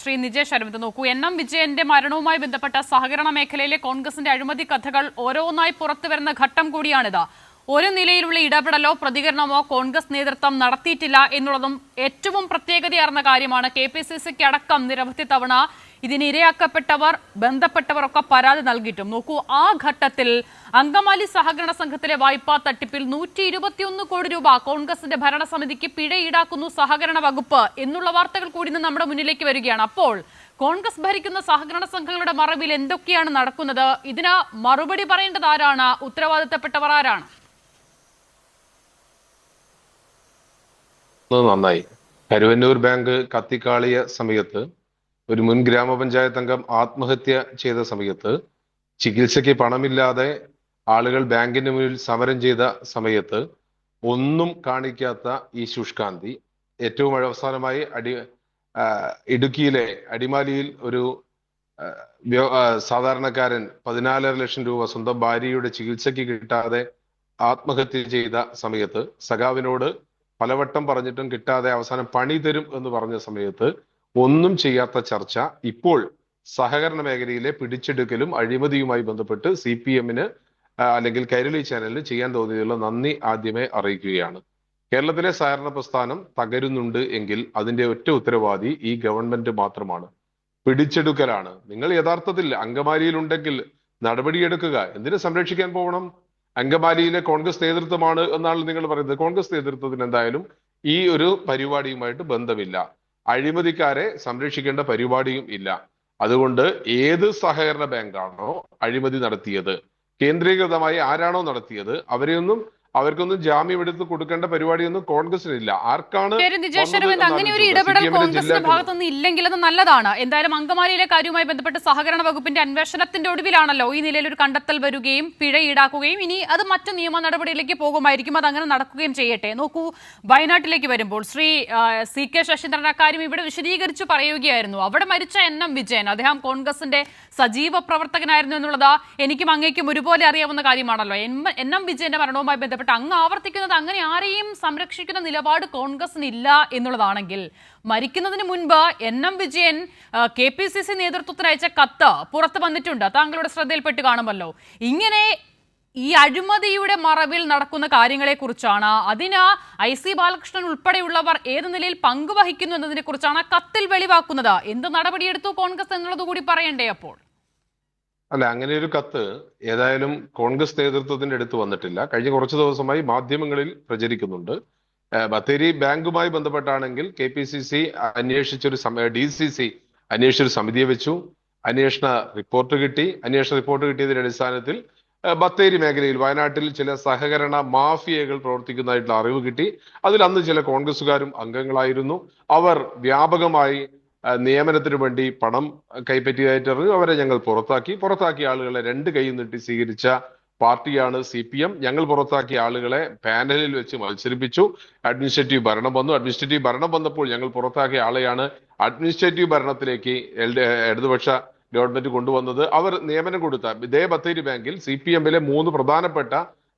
ശ്രീ നിജേഷ് അരവിന്ദ് നോക്കൂ. N M വിജയന്റെ മരണവുമായി ബന്ധപ്പെട്ട സഹകരണ മേഖലയിലെ കോൺഗ്രസിന്റെ അഴിമതി കഥകൾ ഓരോന്നായി പുറത്തു വരുന്ന ഘട്ടം കൂടിയാണിത്. ഒരു നിലയിലുള്ള ഇടപെടലോ പ്രതികരണമോ കോൺഗ്രസ് നേതൃത്വം നടത്തിയിട്ടില്ല എന്നുള്ളതും ഏറ്റവും പ്രത്യേകതയാർന്ന കാര്യമാണ്. കെ പി സി സിക്ക് അടക്കം നിരവധി തവണ ഇതിന് ഇരയാക്കപ്പെട്ടവർ ബന്ധപ്പെട്ടവരൊക്കെ പരാതി നൽകിയിട്ടും. നോക്കൂ ആ ഘട്ടത്തിൽ അങ്കമാലി സഹകരണ സംഘത്തിലെ വായ്പാ തട്ടിപ്പിൽ നൂറ്റി ഇരുപത്തിയൊന്ന് കോടി രൂപ കോൺഗ്രസിന്റെ ഭരണസമിതിക്ക് പിഴ ഈടാക്കുന്നു സഹകരണ വകുപ്പ് എന്നുള്ള വാർത്തകൾ കൂടി ഇന്ന് നമ്മുടെ മുന്നിലേക്ക് വരികയാണ്. അപ്പോൾ കോൺഗ്രസ് ഭരിക്കുന്ന സഹകരണ സംഘങ്ങളുടെ മറവിൽ എന്തൊക്കെയാണ് നടക്കുന്നത്? ഇതിന് മറുപടി പറയേണ്ടത് ആരാണ്? ഉത്തരവാദിത്തപ്പെട്ടവർ ആരാണ്? നന്നായി. കരുവന്നൂർ ബാങ്ക് കത്തിക്കാളിയ സമയത്ത് ഒരു മുൻ ഗ്രാമപഞ്ചായത്ത് അംഗം ആത്മഹത്യ ചെയ്ത സമയത്ത് ചികിത്സയ്ക്ക് പണമില്ലാതെ ആളുകൾ ബാങ്കിന് മുന്നിൽ സമരം ചെയ്ത സമയത്ത് ഒന്നും കാണിക്കാത്ത ഈ ശുഷ്കാന്തി ഏറ്റവും അവസാനമായി അടി ഇടുക്കിയിലെ അടിമാലിയിൽ ഒരു സാധാരണക്കാരൻ പതിനാലര ലക്ഷം രൂപ സ്വന്തം ഭാര്യയുടെ ചികിത്സയ്ക്ക് കിട്ടാതെ ആത്മഹത്യ ചെയ്ത സമയത്ത് സഖാവിനോട് പലവട്ടം പറഞ്ഞിട്ടും കിട്ടാതെ അവസാനം പണി തരും എന്ന് പറഞ്ഞ സമയത്ത് ഒന്നും ചെയ്യാത്ത ചർച്ച. ഇപ്പോൾ സഹകരണ മേഖലയിലെ പിടിച്ചെടുക്കലും അഴിമതിയുമായി ബന്ധപ്പെട്ട് സി പി എമ്മിന് അല്ലെങ്കിൽ കൈരളി ചാനലിന് ചെയ്യാൻ തോന്നിയതിലുള്ള നന്ദി ആദ്യമേ അറിയിക്കുകയാണ്. കേരളത്തിലെ സഹകരണ പ്രസ്ഥാനം തകരുന്നുണ്ട് എങ്കിൽ അതിന്റെ ഒറ്റ ഉത്തരവാദി ഈ ഗവൺമെന്റ് മാത്രമാണ്. പിടിച്ചെടുക്കലാണ്. നിങ്ങൾ യഥാർത്ഥത്തിൽ അങ്കമാലിയിലുണ്ടെങ്കിൽ നടപടിയെടുക്കുക. എന്തിനു സംരക്ഷിക്കാൻ പോകണം? അങ്കമാലിയിലെ കോൺഗ്രസ് നേതൃത്വമാണ് എന്നാണ് നിങ്ങൾ പറയുന്നത്. കോൺഗ്രസ് നേതൃത്വത്തിന് എന്തായാലും ഈ ഒരു പരിപാടിയുമായിട്ട് ബന്ധമില്ല. അഴിമതിക്കാരെ സംരക്ഷിക്കേണ്ട പരിപാടിയും ഇല്ല. അതുകൊണ്ട് ഏത് സഹകരണ ബാങ്കാണോ അഴിമതി നടത്തിയത് കേന്ദ്രീകൃതമായി ആരാണോ നടത്തിയത് അവരെയൊന്നും അവർക്കൊന്നും ജാമ്യം എടുത്ത് കൊടുക്കേണ്ട പരിപാടിയൊന്നും കോൺഗ്രസിനില്ല. ആർക്കാണ് അങ്ങനെ ഒരു ഇടപെടൽ കോൺഗ്രസിന്റെ ഭാഗത്തുനിന്ന് ഇല്ലെങ്കിൽ അത് നല്ലതാണ്. എന്തായാലും അങ്കമാലിയിലെ കാര്യവുമായി ബന്ധപ്പെട്ട് സഹകരണ വകുപ്പിന്റെ അന്വേഷണത്തിന്റെ ഒടുവിലാണല്ലോ ഈ നിലയിൽ ഒരു കണ്ടെത്തൽ വരികയും പിഴ ഈടാക്കുകയും. ഇനി അത് മറ്റ് നിയമ നടപടിയിലേക്ക് പോകുമായിരിക്കും. അത് അങ്ങനെ നടക്കുകയും ചെയ്യട്ടെ. നോക്കൂ വയനാട്ടിലേക്ക് വരുമ്പോൾ ശ്രീ സി കെ ശശീന്ദ്രൻ അക്കാര്യം ഇവിടെ വിശദീകരിച്ചു പറയുകയായിരുന്നു. അവിടെ മരിച്ച എൻ എം വിജയൻ അദ്ദേഹം കോൺഗ്രസിന്റെ സജീവ പ്രവർത്തകനായിരുന്നു എന്നുള്ളത് എനിക്കും അങ്ങേക്കും ഒരുപോലെ അറിയാവുന്ന കാര്യമാണല്ലോ. എൻ എം വിജയന്റെ മരണവുമായി ബന്ധപ്പെട്ട് അങ്ങ് ആവർത്തിക്കുന്നത് അങ്ങനെ ആരെയും സംരക്ഷിക്കുന്ന നിലപാട് കോൺഗ്രസിനില്ല എന്നുള്ളതാണെങ്കിൽ മരിക്കുന്നതിന് മുൻപ് N M Vijayan K P C C നേതൃത്വത്തിന് അയച്ച കത്ത് പുറത്ത് വന്നിട്ടുണ്ട്. താങ്കളുടെ ശ്രദ്ധയിൽപ്പെട്ട് കാണുമല്ലോ. ഇങ്ങനെ ഈ അഴിമതിയുടെ മറവിൽ നടക്കുന്ന കാര്യങ്ങളെക്കുറിച്ചാണ്. അതിന് ഐ സി ബാലകൃഷ്ണൻ ഉൾപ്പെടെയുള്ളവർ ഏത് നിലയിൽ പങ്കുവഹിക്കുന്നു എന്നതിനെ കുറിച്ചാണ് കത്തിൽ വെളിവാക്കുന്നത്. എന്ത് നടപടിയെടുത്തു കോൺഗ്രസ് എന്നുള്ളത് കൂടി പറയണ്ടേ അപ്പോൾ? അല്ല അങ്ങനെ ഒരു കത്ത് ഏതായാലും കോൺഗ്രസ് നേതൃത്വത്തിന്റെ അടുത്ത് വന്നിട്ടില്ല. കഴിഞ്ഞ കുറച്ച് ദിവസമായി മാധ്യമങ്ങളിൽ പ്രചരിക്കുന്നുണ്ട്. ബത്തേരി ബാങ്കുമായി ബന്ധപ്പെട്ടാണെങ്കിൽ കെ പി സി സി അന്വേഷിച്ചൊരു ഡി സി സി അന്വേഷിച്ചൊരു സമിതിയെ വെച്ചു. അന്വേഷണ റിപ്പോർട്ട് കിട്ടി. അന്വേഷണ റിപ്പോർട്ട് കിട്ടിയതിന്റെ അടിസ്ഥാനത്തിൽ ബത്തേരി മേഖലയിൽ വയനാട്ടിൽ ചില സഹകരണ മാഫിയകൾ പ്രവർത്തിക്കുന്നതായിട്ടുള്ള അറിവ് കിട്ടി. അതിൽ അന്ന് ചില കോൺഗ്രസുകാരും അംഗങ്ങളായിരുന്നു. അവർ വ്യാപകമായി നിയമനത്തിനു വേണ്ടി പണം കൈപ്പറ്റിയതായിട്ട് അറിഞ്ഞു അവരെ ഞങ്ങൾ പുറത്താക്കി. പുറത്താക്കിയ ആളുകളെ രണ്ട് കൈ നീട്ടി സ്വീകരിച്ച പാർട്ടിയാണ് സി പി എം. ഞങ്ങൾ പുറത്താക്കിയ ആളുകളെ പാനലിൽ വെച്ച് മത്സരിപ്പിച്ചു. അഡ്മിനിസ്ട്രേറ്റീവ് ഭരണം വന്നു. അഡ്മിനിസ്ട്രേറ്റീവ് ഭരണം വന്നപ്പോൾ ഞങ്ങൾ പുറത്താക്കിയ ആളെയാണ് അഡ്മിനിസ്ട്രേറ്റീവ് ഭരണത്തിലേക്ക് ഇടതുപക്ഷ ഗവൺമെന്റ് കൊണ്ടുവന്നത്. അവർ നിയമനം കൊടുത്ത ഇതേ ബത്തേരി ബാങ്കിൽ സി പി എമ്മിലെ മൂന്ന് പ്രധാനപ്പെട്ട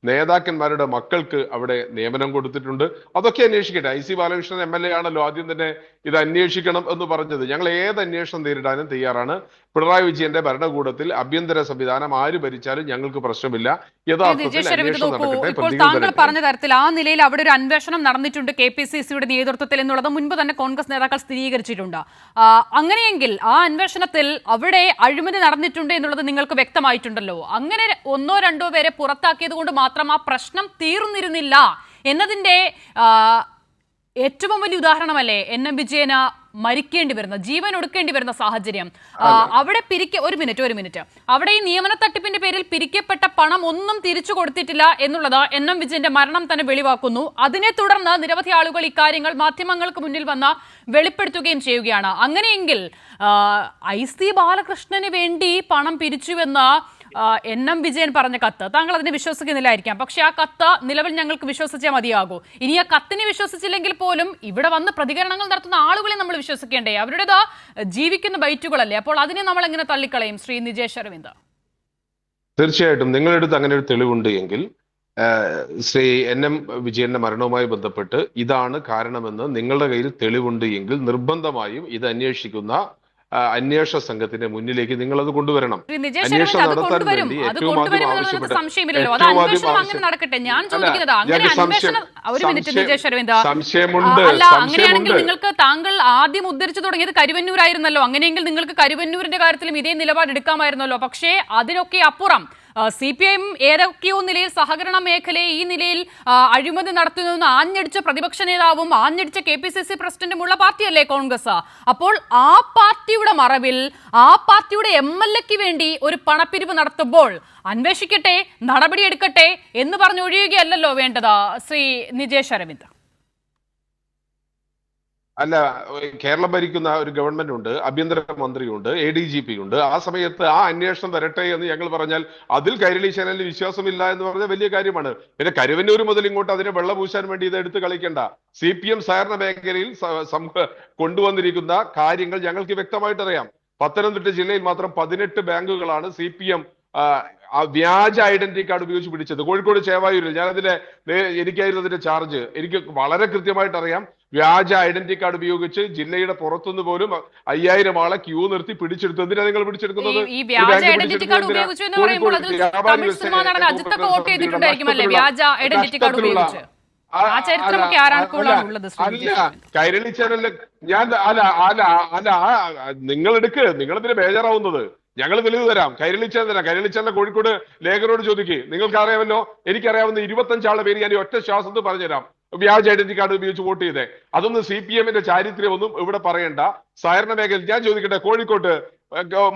നേതാക്കന്മാരുടെ മക്കൾക്ക് അവിടെ നിയമനം കൊടുത്തിട്ടുണ്ട്. അതൊക്കെ അന്വേഷിക്കട്ടെ. I C Balakrishnan M L A ആണല്ലോ ആദ്യം തന്നെ ഇത് അന്വേഷിക്കണം എന്ന് പറഞ്ഞത്. ഞങ്ങൾ ഏത് അന്വേഷണം നേരിടാനും തയ്യാറാണ്. പിണറായി വിജയന്റെ ഭരണകൂടത്തിൽ ആഭ്യന്തര സംവിധാനം ആര് ഭരിച്ചാലും ഞങ്ങൾക്ക് പ്രശ്നമില്ല. ഇപ്പോൾ താങ്കൾ പറഞ്ഞ തരത്തിൽ ആ നിലയിൽ അവിടെ ഒരു അന്വേഷണം നടന്നിട്ടുണ്ട് കെ പി സി സിയുടെ നേതൃത്വത്തിൽ എന്നുള്ളത്. മുൻപ് തന്നെ കോൺഗ്രസ് നേതാക്കൾ സ്ഥിരീകരിച്ചിട്ടുണ്ട്. അങ്ങനെയെങ്കിൽ ആ അന്വേഷണത്തിൽ അവിടെ അഴിമതി നടന്നിട്ടുണ്ട് എന്നുള്ളത് നിങ്ങൾക്ക് വ്യക്തമായിട്ടുണ്ടല്ലോ. അങ്ങനെ ഒന്നോ രണ്ടോ പേരെ പുറത്താക്കിയത് കൊണ്ട് മാത്രം ആ പ്രശ്നം തീർന്നിരുന്നില്ല എന്നതിന്റെ ഏറ്റവും വലിയ ഉദാഹരണമല്ലേ എൻ എം വിജയന് മരിക്കേണ്ടി വരുന്ന ജീവൻ ഒടുക്കേണ്ടി വരുന്ന സാഹചര്യം. അവിടെ പിരിക്ക ഒരു മിനിറ്റ് ഒരു മിനിറ്റ്. അവിടെ ഈ നിയമന തട്ടിപ്പിന്റെ പേരിൽ പിരിക്കപ്പെട്ട പണം ഒന്നും തിരിച്ചു കൊടുത്തിട്ടില്ല എന്നുള്ളത് എൻ എം വിജയന്റെ മരണം തന്നെ വെളിവാക്കുന്നു. അതിനെ തുടർന്ന് നിരവധി ആളുകൾ ഇക്കാര്യങ്ങൾ മാധ്യമങ്ങൾക്ക് മുന്നിൽ വന്ന വെളിപ്പെടുത്തുകയും ചെയ്യുകയാണ്. അങ്ങനെയെങ്കിൽ ഐ സി ബാലകൃഷ്ണന് വേണ്ടി പണം പിരിച്ചുവെന്ന് എൻ എം വിജയൻ പറഞ്ഞ കത്ത്. താങ്കൾ അതിനെ വിശ്വസിക്കുന്നില്ലായിരിക്കാം. പക്ഷെ ആ കത്ത് നിലവിൽ ഞങ്ങൾക്ക് വിശ്വസിച്ചേ മതിയാകൂ. ഇനി ആ കത്തിനെ വിശ്വസിച്ചില്ലെങ്കിൽ പോലും ഇവിടെ വന്ന് പ്രതികരണങ്ങൾ നടത്തുന്ന ആളുകളെ നമ്മൾ വിശ്വസിക്കേണ്ടേ? അവരുടേത് ജീവിക്കുന്ന ബൈറ്റുകളല്ലേ? അപ്പോൾ അതിനെ നമ്മൾ എങ്ങനെ തള്ളിക്കളയും? ശ്രീ നിജേഷ് അരവിന്ദ്. തീർച്ചയായിട്ടും. നിങ്ങളുടെ അടുത്ത് അങ്ങനെ ഒരു തെളിവുണ്ട് എങ്കിൽ ശ്രീ എൻ എം വിജയന്റെ മരണവുമായി ബന്ധപ്പെട്ട് ഇതാണ് കാരണമെന്ന് നിങ്ങളുടെ കയ്യിൽ തെളിവുണ്ട് എങ്കിൽ നിർബന്ധമായും ഇത് അന്വേഷിക്കുന്ന അന്വേഷണ സംഘത്തിന്റെ മുന്നിലേക്ക് നിങ്ങൾ അത് കൊണ്ടുവരണം അന്വേഷണം നടത്താൻ വേണ്ടി ഏറ്റവും ആദ്യം ആവശ്യപ്പെട്ട ഏറ്റവും ആദ്യം നടക്കട്ടെ. ഞാൻ ചോദിക്കുന്നത് അങ്ങനെ അന്വേഷണം ഒരു മിനിറ്റ് നിജേഷ് അരവിന്ദ്. സംശയമുണ്ട് അല്ല അങ്ങനെയാണെങ്കിൽ നിങ്ങൾക്ക് താങ്കൾ ആദ്യം ഉദ്ധരിച്ചു തുടങ്ങിയത് കരുവന്നൂരായിരുന്നല്ലോ. അങ്ങനെയെങ്കിൽ നിങ്ങൾക്ക് കരുവന്നൂരിന്റെ കാര്യത്തിലും ഇതേ നിലപാട് എടുക്കാമായിരുന്നല്ലോ. പക്ഷേ അതിനൊക്കെ അപ്പുറം സി പി ഐ എം ഏതൊക്കെയോ നിലയിൽ സഹകരണ മേഖലയെ ഈ നിലയിൽ അഴിമതി നടത്തുന്നു ആഞ്ഞടിച്ച പ്രതിപക്ഷ നേതാവും ആഞ്ഞടിച്ച കെ പി സി സി പ്രസിഡന്റുമുള്ള പാർട്ടിയല്ലേ കോൺഗ്രസ്? അപ്പോൾ ആ പാർട്ടിയുടെ മറവിൽ ആ പാർട്ടിയുടെ എം എൽ എക്ക് വേണ്ടി ഒരു പണപ്പിരിവ് നടത്തുമ്പോൾ അന്വേഷിക്കട്ടെ നടപടിയെടുക്കട്ടെ എന്ന് പറഞ്ഞൊഴിയുകയല്ലല്ലോ വേണ്ടത് ശ്രീ നിജേഷ് അരവിന്ദ്. അല്ല കേരളം ഭരിക്കുന്ന ഒരു ഗവൺമെന്റ് ഉണ്ട് ആഭ്യന്തര മന്ത്രിയുണ്ട് എ ഡി ജി പി ഉണ്ട്. ആ സമയത്ത് ആ അന്വേഷണം വരട്ടെ എന്ന് ഞങ്ങൾ പറഞ്ഞാൽ അതിൽ കൈരളി ചാനലിന് വിശ്വാസമില്ല എന്ന് പറഞ്ഞ വലിയ കാര്യമാണ്. പിന്നെ കരുവന്നൂർ മുതൽ ഇങ്ങോട്ട് അതിനെ വെള്ളപൂശാൻ വേണ്ടി ഇത് എടുത്ത് കളിക്കണ്ട. സി പി എം സഹകരണ മേഖലയിൽ കൊണ്ടുവന്നിരിക്കുന്ന കാര്യങ്ങൾ ഞങ്ങൾക്ക് വ്യക്തമായിട്ട് അറിയാം. പത്തനംതിട്ട ജില്ലയിൽ മാത്രം പതിനെട്ട് ബാങ്കുകളാണ് സി പി എം വ്യാജ ഐഡന്റിറ്റി കാർഡ് ഉപയോഗിച്ച് പിടിച്ചത്. കോഴിക്കോട് ചേവായൂരിൽ ഞാൻ അതിന്റെ എനിക്കായിരുന്നു അതിന്റെ ചാർജ്. എനിക്ക് വളരെ കൃത്യമായിട്ട് അറിയാം. വ്യാജ ഐഡന്റിറ്റി കാർഡ് ഉപയോഗിച്ച് ജില്ലയുടെ പുറത്തുനിന്ന് പോലും അയ്യായിരം ആളെ ക്യൂ നിർത്തി പിടിച്ചെടുത്തു. എന്തിനാ നിങ്ങൾ പിടിച്ചെടുക്കുന്നത്? ഈ- വ്യാജ കാർഡ് ഉപയോഗിച്ചു എന്ന് പറയുമ്പോൾ തമിഴ് സിനിമാ നടൻ ചെയ്തിട്ടുണ്ടായിരിക്കും അല്ലേ? വ്യാജ കാർഡ് ഉപയോഗിച്ച്. ആ അല്ല കൈരളി ചാനലിൽ ഞാൻ അല്ല അല്ല അല്ല ആ, നിങ്ങൾ എടുക്ക്. നിങ്ങൾ എന്തിനാ ബേജാറാവുന്നത്? ഞങ്ങൾ തെളിവ് തരാം. കൈരളി ചാനൽ തരാം. കൈരളി കോഴിക്കോട് ലേഖനോട് ചോദിക്ക്. നിങ്ങൾക്ക് അറിയാമല്ലോ എനിക്കറിയാവുന്ന ഇരുപത്തഞ്ചാളുടെ പേര് ഞാൻ ഒറ്റ ശ്വാസത്തിൽ പറഞ്ഞുതരാം. വ്യാജ ഐഡന്റി കാർഡ് ഉപയോഗിച്ച് വോട്ട് ചെയ്തേ. അതൊന്നും സി പി എമ്മിന്റെ ചാരിത്ര്യമൊന്നും ഇവിടെ പറയണ്ട. സഹകരണ മേഖല ഞാൻ ചോദിക്കട്ടെ കോഴിക്കോട്ട്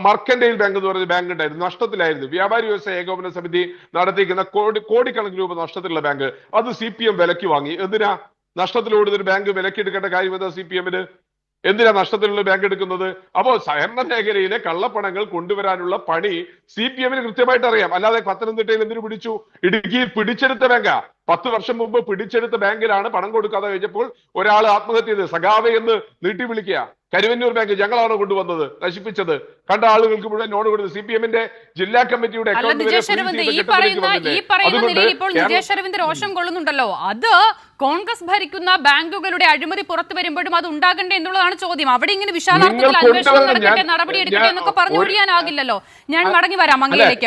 മർക്കന്റൈൽ ബാങ്ക് എന്ന് പറഞ്ഞ ബാങ്ക് ഉണ്ടായിരുന്നു. നഷ്ടത്തിലായിരുന്നു. വ്യാപാരി വ്യവസായ ഏകോപന സമിതി നടത്തിയിരിക്കുന്ന കോടി കോടിക്കണക്കിന് രൂപ നഷ്ടത്തിലുള്ള ബാങ്ക്. അത് സി പി എം വിലക്ക് വാങ്ങി. എന്തിനാ? നഷ്ടത്തിലോടുന്ന ഒരു ബാങ്ക് വിലക്കെടുക്കേണ്ട കാര്യം എന്താ സി പി എമ്മിന് എന്തിനാ നഷ്ടത്തിലുള്ള ബാങ്ക് എടുക്കുന്നത്? അപ്പോ സഹകരണ മേഖലയിലെ കള്ളപ്പണങ്ങൾ കൊണ്ടുവരാനുള്ള പണി സി പി എമ്മിന് കൃത്യമായിട്ട് അറിയാം. അല്ലാതെ പത്തനംതിട്ടയിൽ എന്തിനു പിടിച്ചു? ഇടുക്കിയിൽ പിടിച്ചെടുത്ത ബാങ്കാ പത്ത് വർഷം മുമ്പ് പിടിച്ചെടുത്ത ബാങ്കിലാണ് പണം കൊടുക്കാതെ കഴിഞ്ഞപ്പോൾ ഒരാൾ ആത്മഹത്യ ചെയ്ത് സഖാവെ എന്ന് നീട്ടി വിളിക്കുക. കരുവന്നൂർ ബാങ്ക് ഞങ്ങളാണ് കൊണ്ടുവന്നത്? നശിപ്പിച്ചത്. കണ്ട ആളുകൾക്ക് മുഴുവൻ ലോൺ കൊടുത്തത് സി പി എമ്മിന്റെ ജില്ലാ കമ്മിറ്റിയുടെ അക്കൗണ്ട് അതുകൊണ്ട് ഇപ്പോൾ കേരള- കോൺഗ്രസ് ഭരിക്കുന്ന ബാങ്കുകളുടെ അഴിമതി പുറത്തു വരുമ്പോഴും അത് ഉണ്ടാകണ്ടേ എന്നുള്ളതാണ് ചോദ്യം. അവിടെ ഇങ്ങനെ വിശാലാർത്ഥത്തിൽ അന്വേഷണം. നടക്കട്ടെ ഞാൻ- നടപടി എടുക്കട്ടെ എന്നൊക്കെ പറഞ്ഞു ഒഴിയാനാകില്ലല്ലോ. ഞാൻ മടങ്ങി വരാം അല്ല, അങ്ങയിലേക്ക്